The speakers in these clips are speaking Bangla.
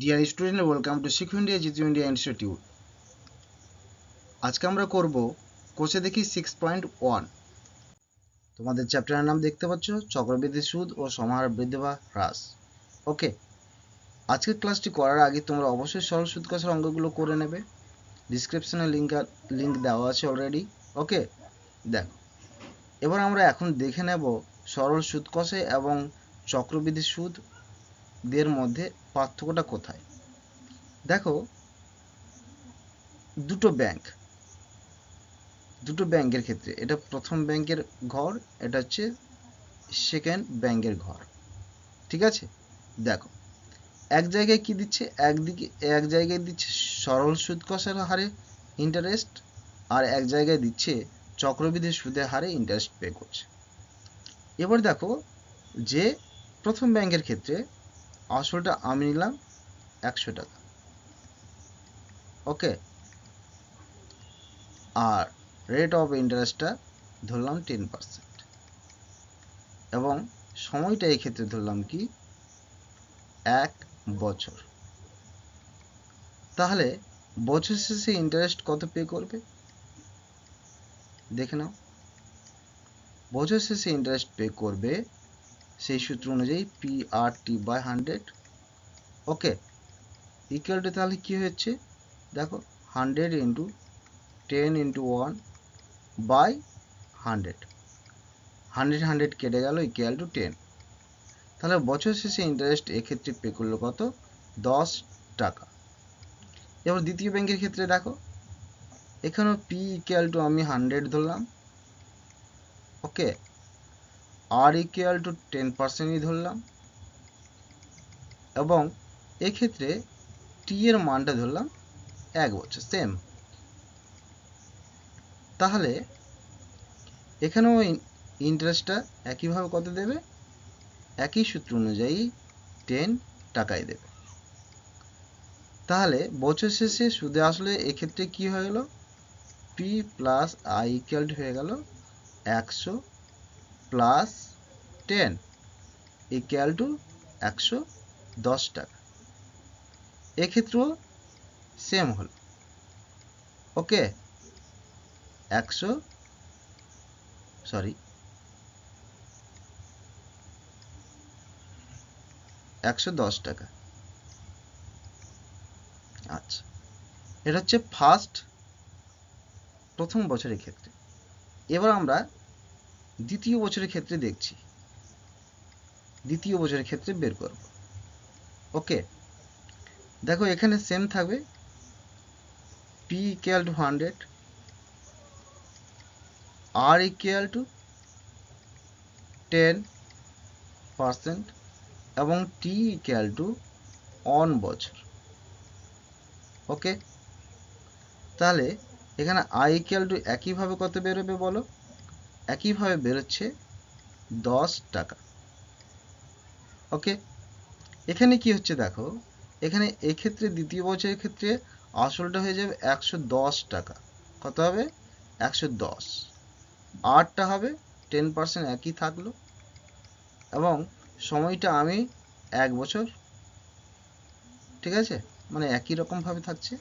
Dear student welcome to Shikhu India Jitu India institute আজকে আমরা করব কোষে দেখি সিক্স পয়েন্ট ওয়ান তোমাদের চ্যাপ্টারের নাম দেখতে পাচ্ছ, চক্রবৃদ্ধি সুদ ও সমাহার বৃদ্ধি বা হ্রাস। ওকে আজকের ক্লাসটি করার আগে তোমরা অবশ্যই সরল সুদ কষার অঙ্কগুলো করে নেবে। ডিসক্রিপশনে লিঙ্ক লিঙ্ক দেওয়া আছে অলরেডি ওকে দেখো, এবার আমরা এখন দেখে নেব সরল সুদ কষে এবং চক্রবৃদ্ধি সুদ দের মধ্যে পার্থক্যটা কোথায়? দেখো, দুটো ব্যাংক দুটো ব্যাংকের ক্ষেত্রে, এটা প্রথম ব্যাংকের ঘর, এটা হচ্ছে সেকেন্ড ব্যাংকের ঘর, ঠিক আছে? দেখো, এক জায়গায় কি দিচ্ছে? একদিকে, এক জায়গায় দিচ্ছে সরল সুদ কষার হারে ইন্টারেস্ট আর এক জায়গায় দিচ্ছে চক্রবৃদ্ধি সুদের হারে ইন্টারেস্ট পে করছে। এবার দেখো, যে প্রথম ব্যাংকের ক্ষেত্রে আসলটা আমি নিলাম একশো টাকা ওকে? আর রেট অফ ইন্টারেস্টটা ধরলাম টেন পার্সেন্ট এবং সময়টা এই ক্ষেত্রে ধরলাম কি? এক বছর। তাহলে বছর শেষে ইন্টারেস্ট কত পে করবে? দেখে নাও। বছর শেষে ইন্টারেস্ট পে করবে সেই সূত্র অনুযায়ী P R T by hundred okay equal to তাহলে কী হচ্ছে দেখো hundred into ten into one by hundred hundred hundred কেটে গেল ইকুয়াল টু টেন তাহলে বছর শেষে ইন্টারেস্ট এক্ষেত্রে পে করল কত? দশ টাকা। এবার দ্বিতীয় ব্যাংকের ক্ষেত্রে দেখো, এখানেও পি ইকুয়াল টু আমি হান্ড্রেড ধরলাম okay R equal to ten পার্সেন্টই ধরলাম এবং এক্ষেত্রে টি এর মানটা ধরলাম এক বছর সেম তাহলে এখানেও ইন্টারেস্টটা একইভাবে কত দেবে? একই সূত্র অনুযায়ী টেন টাকাই দেবে। তাহলে বছর শেষে সুদে আসলে এক্ষেত্রে কি হয়ে গেল? পি প্লাস আই ইকুয়াল হয়ে গেল একশো প্লাস টেন ইকুয়াল টু একশো দশ টাকা। এক্ষেত্রেও সেম হল। ওকে একশো সরি একশো দশ টাকা। আচ্ছা এটা হচ্ছে ফার্স্ট প্রথম বছরের ক্ষেত্রে। এবার আমরা দ্বিতীয় বছরের ক্ষেত্রে দেখছি। দ্বিতীয় বছরের ক্ষেত্রে বের করব। ওকে দেখো এখানে সেম থাকবে। P equal to hundred R equal to ten percent এবং টি ইকুয়াল টু অন বছর। ওকে তাহলে এখানে আই ইকুয়াল টু একইভাবে কত বেরোবে বলো? একইভাবে বেরোচ্ছে দশ টাকা। ওকে এখানে কি হচ্ছে দেখো, এখানে এক্ষেত্রে, দ্বিতীয় বছরের ক্ষেত্রে আসলটা হয়ে যাবে একশো দশ টাকা। কত হবে? একশো দশ। আটটা হবে টেন পার্সেন্ট একই থাকল। এবং সময়টা আমি এক বছর, ঠিক আছে? মানে একই রকমভাবে থাকছে।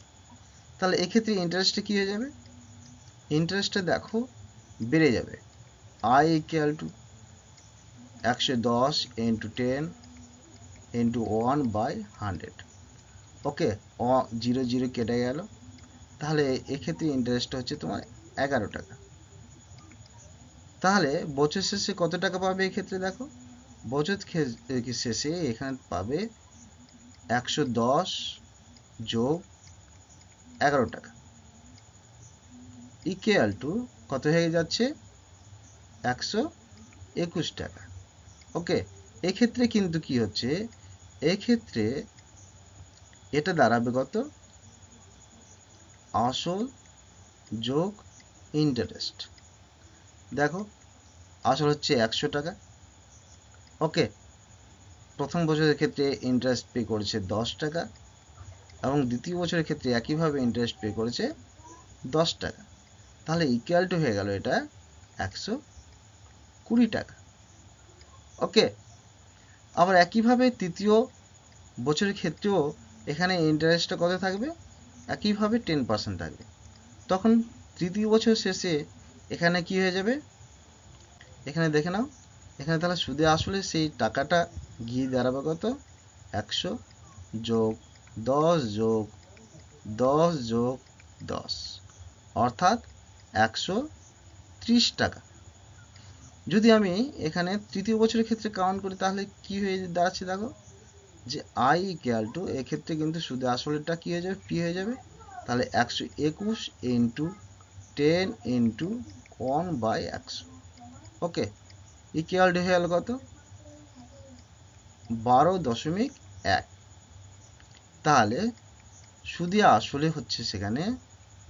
তাহলে এক্ষেত্রে ইন্টারেস্টটা কী হয়ে যাবে? ইন্টারেস্টটা দেখো বেড়ে যাবে। আই ইকুয়াল টু একশো দশ into ten into one by hundred okay zero zero কেটে গেল। তাহলে এক্ষেত্রে ইন্টারেস্টটা হচ্ছে তোমার এগারো টাকা। তাহলে বছর শেষে কত টাকা পাবে এক্ষেত্রে দেখো? বছর শেষে এখানে পাবে একশো দশ যোগ এগারো টাকা। ইকুয়াল টু কত হয়ে যাচ্ছে? একশো একুশ টাকা। ওকে এক্ষেত্রে কিন্তু কি হচ্ছে? এক্ষেত্রে এটা দাঁড়াবে কত? আসল যোগ ইন্টারেস্ট দেখো, আসল হচ্ছে একশো টাকা। ওকে প্রথম বছরের ক্ষেত্রে ইন্টারেস্ট পে করেছে দশ টাকা এবং দ্বিতীয় বছরের ক্ষেত্রে একইভাবে ইন্টারেস্ট পে করেছে দশ টাকা। তাহলে ইকুয়াল টু হয়ে গেল এটা একশো কুড়ি টাকা। ওকে আবার একইভাবে তৃতীয় বছরের ক্ষেত্রেও এখানে ইন্টারেস্টটা কত থাকবে? একইভাবে টেন পার্সেন্ট থাকবে। তখন তৃতীয় বছর শেষে এখানে কি হয়ে যাবে? এখানে দেখে নাও। এখানে তাহলে সুদে আসলে সেই টাকাটা গিয়ে দাঁড়াবে কত? একশো যোগ দশ যোগ দশ যোগ দশ। অর্থাৎ একশো ত্রিশ টাকা। যদি আমি এখানে তৃতীয় বছরের ক্ষেত্রে কাউন্ট করি, তাহলে কি হয়ে দাঁড়াচ্ছে দেখো? যে আই ইকুয়াল টু এক্ষেত্রে কিন্তু সুদে আসলেরটা কি হয়ে যাবে? পি হয়ে যাবে। তাহলে একশো একুশ into ten into one by একশো। ওকে ইকুয়াল টু হয়ে গেল কত? বারো দশমিক এক। তাহলে সুদে আসলে হচ্ছে সেখানে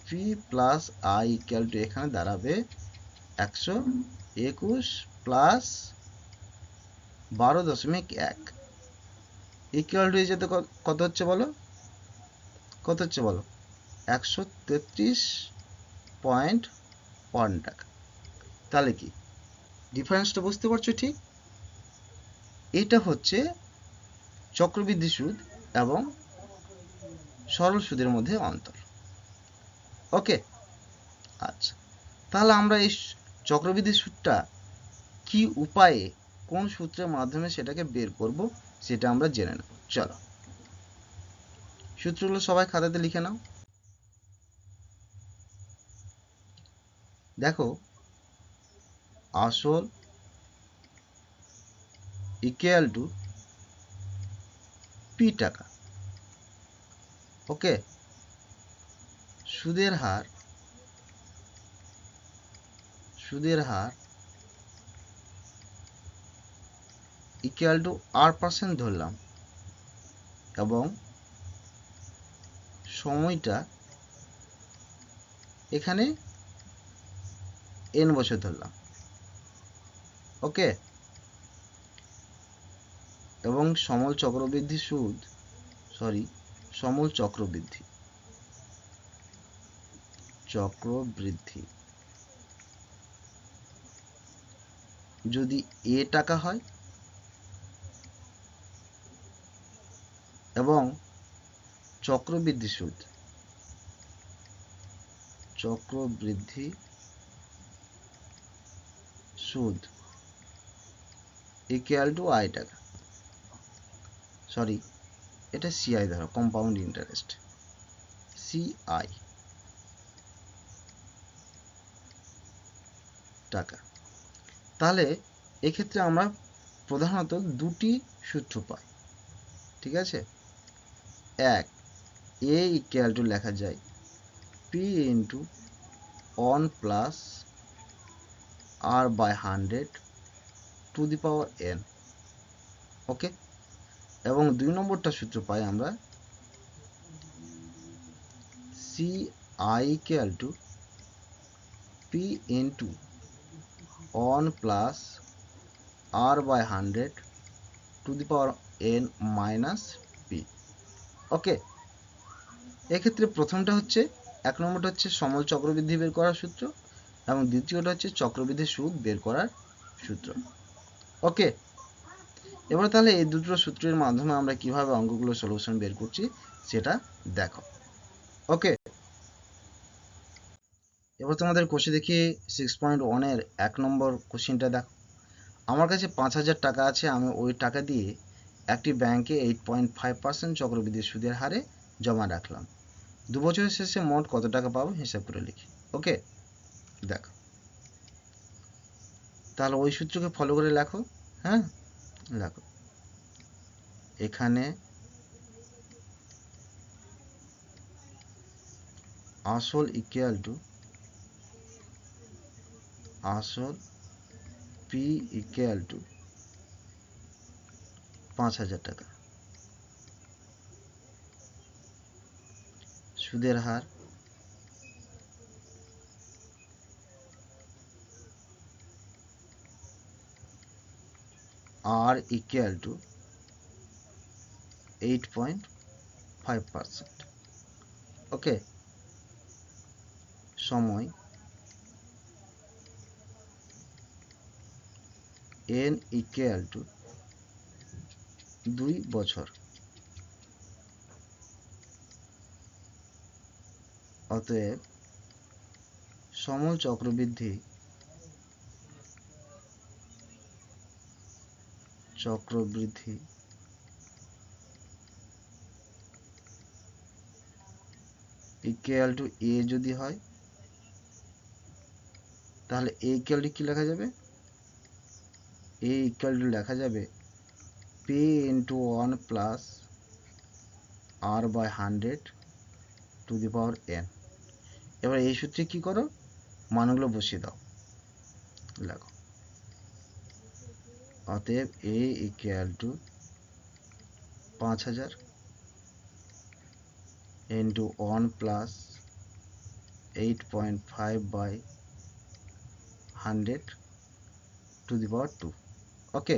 P plus I equal to এখানে দাঁড়াবে একশো একুশ প্লাস বারো দশমিক এক। ইকুয়াল টু যেতে কত হচ্ছে বলো? কত হচ্ছে বলো? একশো তেত্রিশ পয়েন্ট ওয়ান টাকা। তাহলে কি? ডিফারেন্সটা বুঝতে পারছ ঠিক? এটা হচ্ছে চক্রবৃদ্ধি সুদ এবং সরল সুদের মধ্যে অন্তর। ওকে আচ্ছা। তাহলে আমরা এই চক্রবৃদ্ধি সুদটা কি উপায়ে কোন সূত্রের মাধ্যমে সেটাকে বের করব সেটা আমরা জেনে নেব। চলো। সূত্রগুলো সবাই খাতাতে লিখে নাও। দেখো, আসল ইকুয়াল টু পি টাকা। ওকে সুদের হার সুদের হার ইকুয়াল টু আর পার্সেন্ট ধরলাম এবং সময়টা এখানে এন বছর ধরলাম। ওকে এবং সমল চক্রবৃদ্ধি সুদ সরি সমল চক্রবৃদ্ধি। চক্রবৃদ্ধি। যদি এ টাকা হয় এবং চক্রবৃদ্ধি সুদ চক্রবৃদ্ধি সুদ ইকুয়াল টু আই টাকা সরি এটা সিআই ধরো কম্পাউন্ড ইন্টারেস্ট সিআই টাকা। তাহলে এক্ষেত্রে আমরা প্রধানত দুটি সূত্র পাই, ঠিক আছে? এক এ ইকুয়াল টু লেখা যায় P into one plus R by hundred to the power N okay এবং দুই নম্বরটা সূত্র পাই আমরা C I equal to P into one plus R by hundred to the power N minus P okay এক্ষেত্রে প্রথমটা হচ্ছে এক নম্বরটা হচ্ছে সমল চক্রবৃদ্ধি বের করার সূত্র এবং দ্বিতীয়টা হচ্ছে চক্রবৃদ্ধি সুদ বের করার সূত্র। ওকে এবার তাহলে এই দুটো সূত্রের মাধ্যমে আমরা কীভাবে অঙ্কগুলো সলিউশন বের করছি সেটা দেখো। ওকে এবার তোমাদের কোষে দেখি সিক্স পয়েন্ট ওয়ানের এক নম্বর কোশ্চিনটা দেখো। আমার কাছে পাঁচ হাজার টাকা আছে, আমি ওই টাকা দিয়ে একটি ব্যাংকে এইট পয়েন্ট ফাইভ পার্সেন্ট চক্রবৃদ্ধি সুদের হারে জমা রাখলাম। দু বছরের শেষে মোট কত টাকা পাবো হিসাব করে লিখি ওকে দেখো। তাহলে ওই সূত্রকে ফলো করে লেখো হ্যাঁ? লেখো। এখানে আসল ইকুয়াল টু আসল পি ইকুয়াল টু পাঁচ হাজার টাকা। সুদের হার R equal to eight point five percent okay সময়। N equal to. দুই বছর। অতএব সমল চক্রবৃদ্ধি চক্রবৃদ্ধি ইকুয়াল টু এ যদি হয়, তাহলে এ ইকুয়াল টু কি লেখা যাবে? এ ইকুয়াল টু লেখা যাবে। P into one plus R by hundred to the power N এবার এই সূত্রে কি করো? মানগুলো বসিয়ে দাও। লেখো অতএব এ ইকুয়াল টু পাঁচ হাজার into one plus eight point five by hundred to the power two okay.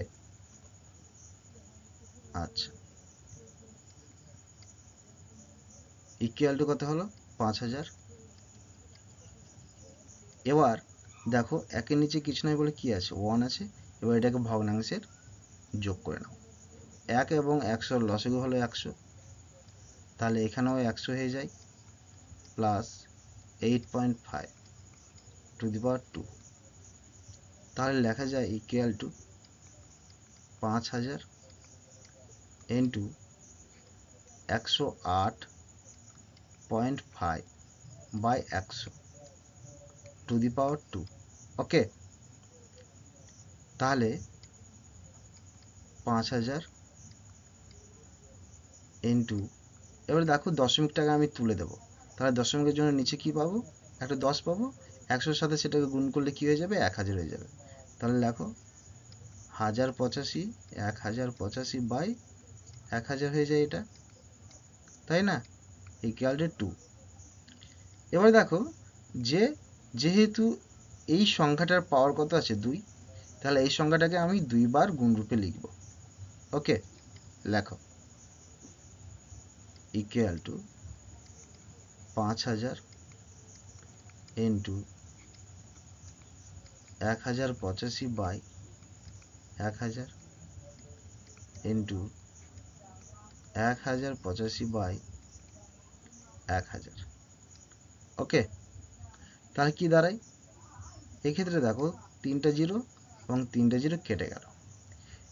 আচ্ছা। ইকুয়াল টু কত হলো? পাঁচ হাজার। এবার দেখো, একের নিচে কিছু নয় বলে কি আছে? ওয়ান আছে। এবার এটাকে ভগ্নাংশের যোগ করে নাও। এক এবং একশোর লসগু হলো একশো। তাহলে এখানেও একশো হয়ে যায়। Plus eight point five to the power two তাহলে লেখা যায় ইকুয়াল টু পাঁচ হাজার ইন্টু একশো আট পয়েন্ট ফাইভ বাই একশো to the power two okay তাহলে পাঁচ হাজার ইন্টু এবার দেখো দশমিক টাকা আমি তুলে দেবো। তাহলে দশমিকের জন্য নিচে কি পাবো? একটা দশ পাবো। একশোর সাথে সেটাকে গুণ করলে কি হয়ে যাবে? এক হাজার হয়ে যাবে। তাহলে দেখো হাজার পঁচাশি, এক হাজার পঁচাশি বাই এক হাজার হয়ে যায় এটা। তাই না? ইকুয়াল টু টু এবার দেখো, যে যেহেতু এই সংখ্যাটার পাওয়ার কত আছে? দুই। তাহলে এই সংখ্যাটাকে আমি দুইবার গুণরূপে লিখব। ওকে? লেখো। ইকুয়াল টু পাঁচ হাজার ইন্টু এক হাজার পঁচাশি বাই এক হাজার ইন্টু এক হাজার পঁচাশি বাই এক হাজার। ওকে তাহলে কি দাঁড়ায়? এক্ষেত্রে দেখো, তিনটা জিরো এবং তিনটা জিরো কেটে গেল।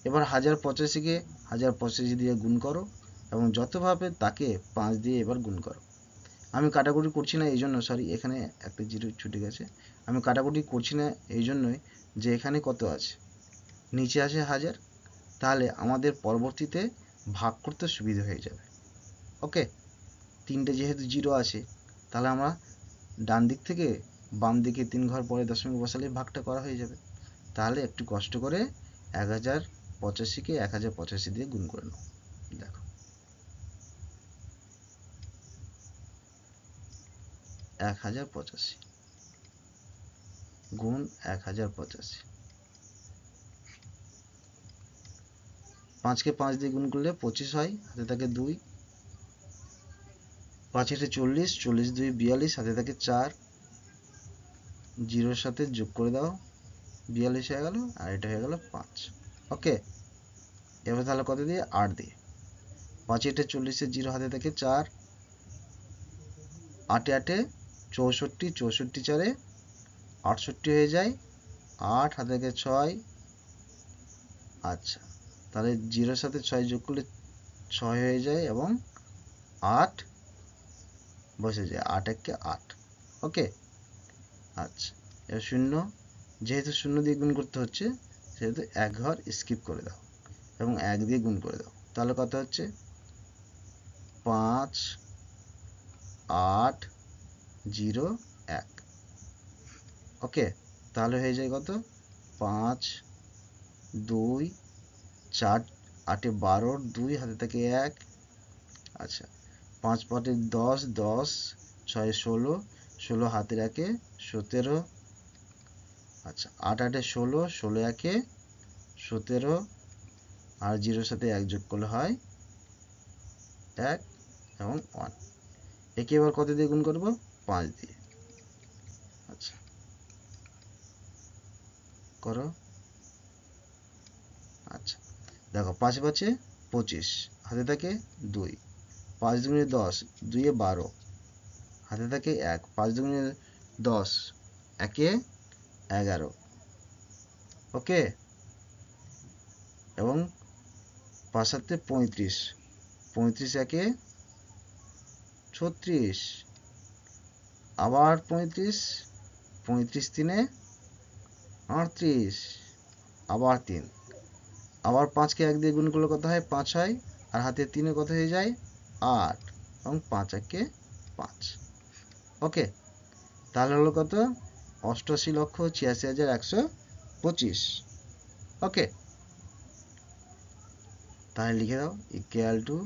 এবার হাজার পঁচাশিকে হাজার পঁচাশি দিয়ে গুণ করো এবং যতভাবে তাকে পাঁচ দিয়ে এবার গুণ করো। আমি কাটাকুটি করছি না, এই জন্য সরি এখানে একটা জিরো ছুটে গেছে। আমি কাটাকুটি করছি না, এই জন্যই যে এখানে কত আছে? নিচে আছে হাজার, তাহলে আমাদের পরবর্তীতে ভাগ করতে সুবিধা হয়ে যাবে। ওকে? তিনটে যেহেতু জিরো আছে, তাহলে আমরা ডান দিক থেকে বাম দিকে তিন ঘর পরে দশমিক বসালে ভাগটা করা হয়ে যাবে। তাহলে একটু কষ্ট করে এক হাজার পঁচাশিকে এক হাজার পঁচাশি দিয়ে গুণ করে নাও। দেখো। এক হাজার পঁচাশি গুণ এক হাজার পঁচাশি। পাঁচকে পাঁচ দিয়ে গুণ করলে পঁচিশ হয় হাতে থাকে দুই। পাঁচ এটে চল্লিশ চল্লিশ দুই বিয়াল্লিশ হাতে থাকে চার। জিরোর সাথে যোগ করে দাও, বিয়াল্লিশ হয়ে গেল আর এটা হয়ে গেল পাঁচ। ওকে, এবার তাহলে কত দিয়ে? আট দিয়ে। পাঁচ এটে চল্লিশের জিরো হাতে থাকে চার। আটে আটে চৌষট্টি চৌষট্টি চারে আটষট্টি হয়ে যায়, আট হাতে থাকে ছয়। আচ্ছা তাহলে জিরোর সাথে ছয় যোগ করলে ছয় হয়ে যায় এবং আট বসে যায়। আট এককে আট। ওকে? আচ্ছা এবার শূন্য, যেহেতু শূন্য দিয়ে গুণ করতে হচ্ছে, সেহেতু এক ঘর স্কিপ করে দাও এবং এক দিয়ে গুণ করে দাও। তাহলে কত হচ্ছে? পাঁচ, আট, জিরো, এক। ওকে? তাহলে হয়ে যায় কত? পাঁচ, দুই চার, আটে বারো, দুই, হাতে থেকে এক। আচ্ছা পাঁচ পাটে দশ দশ, ছয় ষোলো ষোলো হাতে একে, সতেরো। আচ্ছা আট, আটে ষোলো ষোলো একে, সতেরো। আর জিরোর সাথে এক যোগ করলে হয় এক এবং ওয়ান। একে এবার কত দিয়ে গুণ করব? পাঁচ দিয়ে। আচ্ছা করো। দেখো, পাঁচ পাঁচে পঁচিশ, হাতে থাকে দুই, পাঁচ দুগুণে দশ, দুইয়ে বারো, হাতে থাকে এক, পাঁচ দুগুণে দশ, একে এগারো, ওকে? এবং পাঁচ সাতে পঁয়ত্রিশ পঁয়ত্রিশ একে ছত্রিশ, আবার পঁয়ত্রিশ পঁয়ত্রিশ তিনে আটত্রিশ, আবার তিন আবার পাঁচকে এক দিয়ে গুণ করলে কত হয়? পাঁচ হয়। আর হাতে তিনে কত হয়ে যায়? আট। এবং পাঁচ একে পাঁচ। ওকে। তাহলে হলো কত? অষ্টআশি লক্ষ ছিয়াশি হাজার একশো পঁচিশ। ওকে। তাহলে লিখে দাও ইকুয়াল টু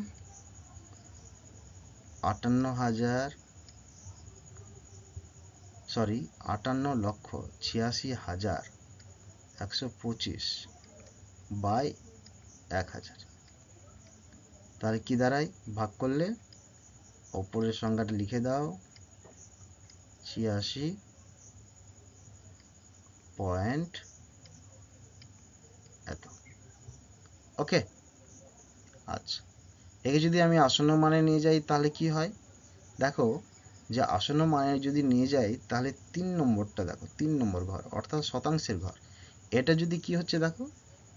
আটান্ন হাজার সরি আটান্ন লক্ষ ছিয়াশি হাজার একশো পঁচিশ। বাই এক হাজার। তাহলে কি দাঁড়ায়? ভাগ করলে ওপরের সংখ্যাটা লিখে দাও। ছিয়াশি পয়েন্ট এত। ওকে? আচ্ছা। একে যদি আমি আসন্ন মানে নিয়ে যাই, তাহলে কি হয়? দেখো, যে আসন্ন মানে যদি নিয়ে যাই, তাহলে তিন নম্বরটা দেখো, তিন নম্বর ঘর, অর্থাৎ শতাংশের ঘর। এটা যদি কি হচ্ছে দেখো?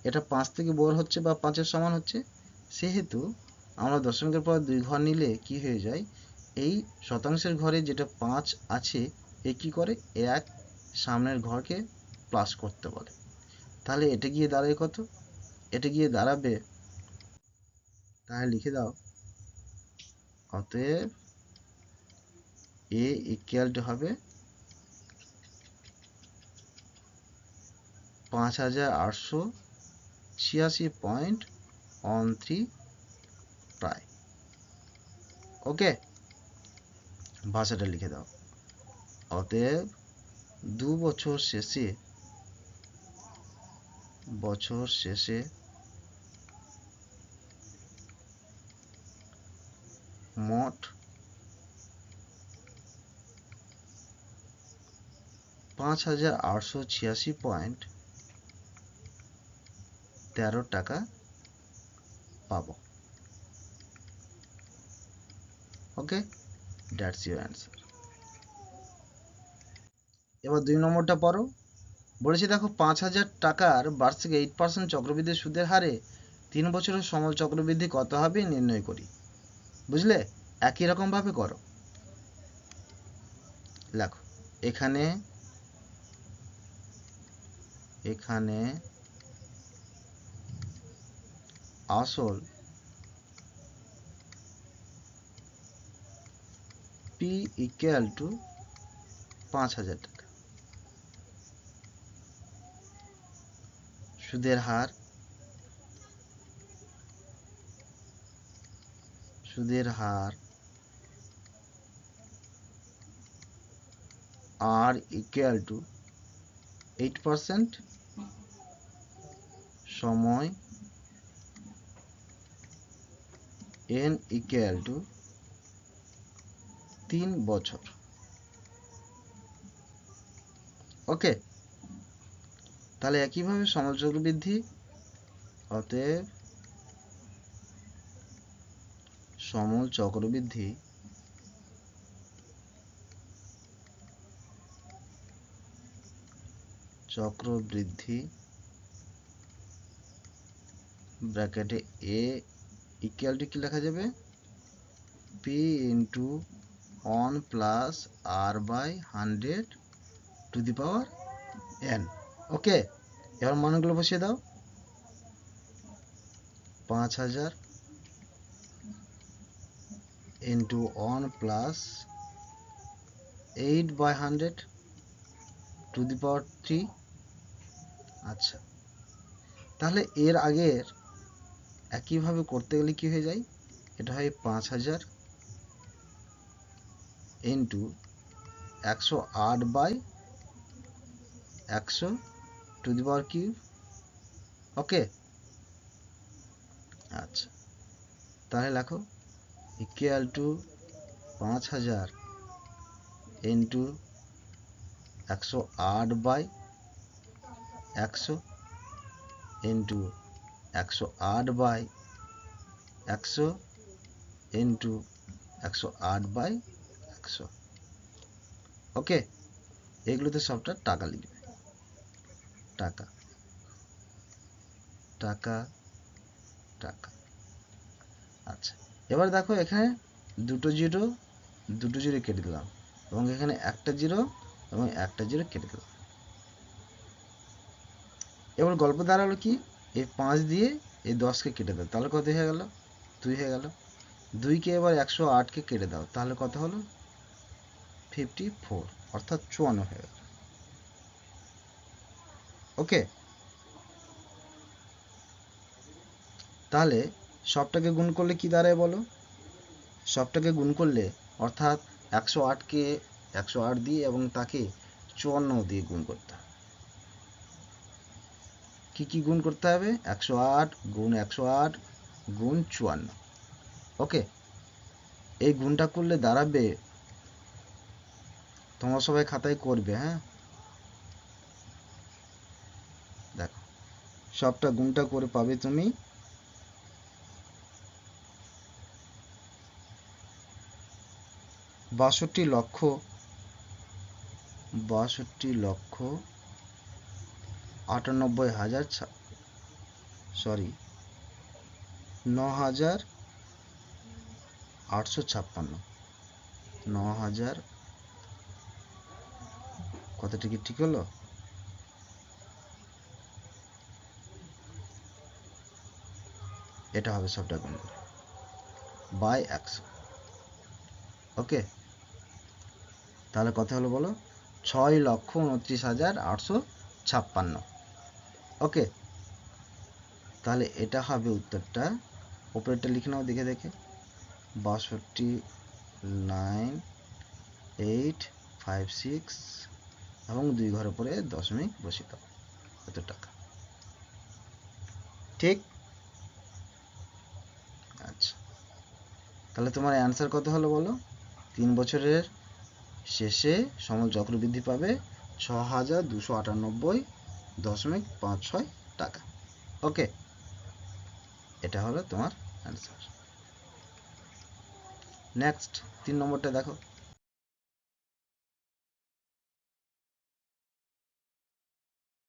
এটা পাঁচ থেকে বড় হচ্ছে বা পাঁচের সমান হচ্ছে, সেহেতু আমরা দশমিকের পর দুই ঘর নিলে কি হয়ে যায়? এই শতাংশের ঘরে যেটা পাঁচ আছে, এ কি করে? এক সামনের ঘরকে প্লাস করতে বলে। তাহলে এটা গিয়ে দাঁড়ায় কত? এটা গিয়ে দাঁড়াবে, তাহলে লিখে দাও। অতএব এ ইকুয়াল টু হবে পাঁচ হাজার আটশো ছিয়াশি পয়েন্ট ওয়ান থ্রি প্রায়। ওকে? ভাষাটা লিখে দাও। অতএব দু বছর শেষে বছর শেষে, মোট পাঁচ হাজার আটশো ছিয়াশি পয়েন্ট তেরো টাকা পাবো। ওকে দ্যাটস ইউর অ্যান্সার এবার দুই নম্বরটা পড়ো। বলেছে দেখো, পাঁচ হাজার টাকার বার্ষিক এইট পার্সেন্ট চক্রবৃদ্ধি সুদের হারে তিন বছরের সমল চক্রবৃদ্ধি কত হবে নির্ণয় করি। বুঝলে? একই রকমভাবে করো। লেখো। এখানে এখানে আসল পি ইকুয়াল টু পাঁচ হাজার টাকা। সুদের হার সুদের হার R equal to eight percent সময় এন ইকুয়াল টু তিন বছর। ওকে, তাহলে একইভাবে সমাজ চক্রবৃদ্ধি অতএব সমল চক্রবৃদ্ধি চক্রবৃদ্ধি ব্র্যাকেটে এ ইকুয়াল টু কি লেখা যাবে? P into one plus R by hundred to the power N okay এবার মানগুলো বসিয়ে দাও। পাঁচ হাজার into one plus eight by hundred to the power three আচ্ছা তাহলে এর আগের একইভাবে করতে গেলে কি হয়ে যায়? এটা হয় পাঁচ হাজার ইন্টু একশো আট বাই একশো টু দি পাওয়ার কিউব। ওকে? আচ্ছা। তাহলে লেখো ইকুয়াল টু পাঁচ হাজার ইন্টু একশো আট বাই একশো ইন্টু একশো আট বাই একশো ইন্টু একশো আট বাই একশো। ওকে এগুলোতে সবটা টাকা লিখবে। টাকা। টাকা টাকা। আচ্ছা। এবার দেখো এখানে দুটো জিরো দুটো জিরো কেটে দিলাম। এবং এখানে একটা জিরো এবং একটা জিরো কেটে দিলাম। এবার গল্প দাঁড়াল কি? এই পাঁচ দিয়ে এই দশকে কেটে দাও। তাহলে কত হয়ে গেল? দুই হয়ে গেল। দুইকে এবার একশো আটকে কেটে দাও। তাহলে কত হলো? ফিফটি ফোর অর্থাৎ চুয়ান্ন হয়ে গেল। ওকে? তাহলে সবটাকে গুণ করলে কি দাঁড়ায় বলো? সবটাকে গুণ করলে অর্থাৎ একশো আটকে একশো আট দিয়ে এবং তাকে চুয়ান্ন দিয়ে গুণ করতে হবে কি কি গুণ করতে হবে? একশো আট গুণ একশো আট গুণ চুয়ান্ন। ওকে, এই গুণটা করলে দাঁড়াবে, তোমরা সবাই খাতায় করবে হ্যাঁ? দেখো, সবটা গুণটা করে পাবে তুমি। বাষট্টি লক্ষ বাষট্টি লক্ষ আটানব্বই হাজার সরি ন হাজার আটশো ছাপ্পান্ন। ন হাজার কতটা কি ঠিক হলো? এটা হবে সবটা গুণ। বাই একশো। ওকে, তাহলে কত হলো বলো, ছয় লক্ষ উনত্রিশ হাজার আটশো ছাপ্পান্ন। ওকে। তাহলে এটা হবে উত্তরটা। ওপরেরটা লিখে নাও দেখে দেখে। বাষট্টি নাইন, এইট, ফাইভ, সিক্স এবং দুই ঘর পরে দশমিক বসিয়ে দাও। এত টাকা। ঠিক? আচ্ছা। তাহলে তোমার অ্যান্সার কত হলো বলো? তিন বছরের শেষে সমল চক্রবৃদ্ধি পাবে ছ হাজার দুশো আটানব্বই দশমিক পাঁচ ছয় টাকা। ওকে এটা হলো তোমার অ্যান্সার নেক্সট তিন নম্বরটা দেখো।